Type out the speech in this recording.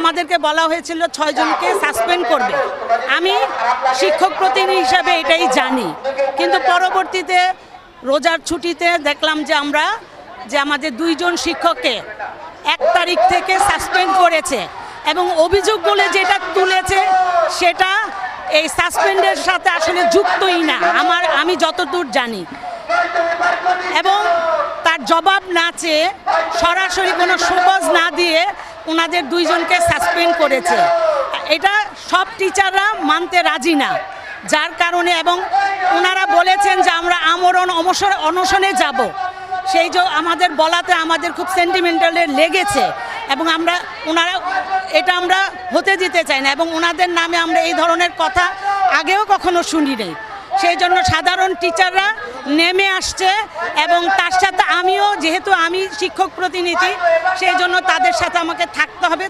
আমাদেরকে বলা হয়েছিল ছয়জনকে সাসপেন্ড করবে। আমি শিক্ষক প্রতিনিধি হিসাবে এটাই জানি। কিন্তু পরবর্তীতে রোজার ছুটিতে দেখলাম যে আমরা, যে আমাদের দুইজন শিক্ষককে এক তারিখ থেকে সাসপেন্ড করেছে এবং অভিযোগ বলে যেটা তুলেছে সেটা এই সাসপেন্ডের সাথে আসলে যুক্তই না। আমার, আমি যতদূর জানি। এবং তার জবাব না চেয়ে সরাসরি কোনো সুবজ না ওনাদের দুইজনকে সাসপেন্ড করেছে। এটা সব টিচাররা মানতে রাজি না। যার কারণে এবং ওনারা বলেছেন যে আমরা আমরণ অমসর অনশনে যাব। সেই যে আমাদের বলাতে আমাদের খুব সেন্টিমেন্টালে লেগেছে এবং আমরা ওনারা এটা আমরা হতে দিতে চাই না এবং ওনাদের নামে আমরা এই ধরনের কথা আগেও কখনো শুনি নেই সেই জন্য সাধারণ টিচাররা নেমে আসছে এবং তার সাথে আমিও, যেহেতু আমি শিক্ষক প্রতিনিধি, সেই জন্য তাদের সাথে আমাকে থাকতে হবে।